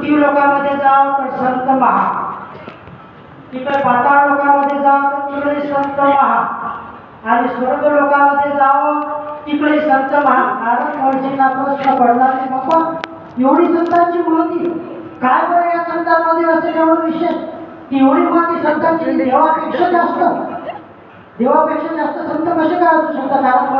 मृत्यू लोकांमध्ये जा तर संत महा तिकडे पाताळ लोकांमध्ये जा तर तिकडे संत महा आणि स्वर्ग लोकामध्ये जावं तिकडे संत महा कारण महर्षींना प्रश्न पडणार नाही. बाबा एवढी संतांची महती काय बरं या संतांमध्ये असेल एवढं विशेष? की एवढी महती संतांची देवापेक्षा जास्त. देवापेक्षा जास्त संत कसे काय असू शकतात? कारण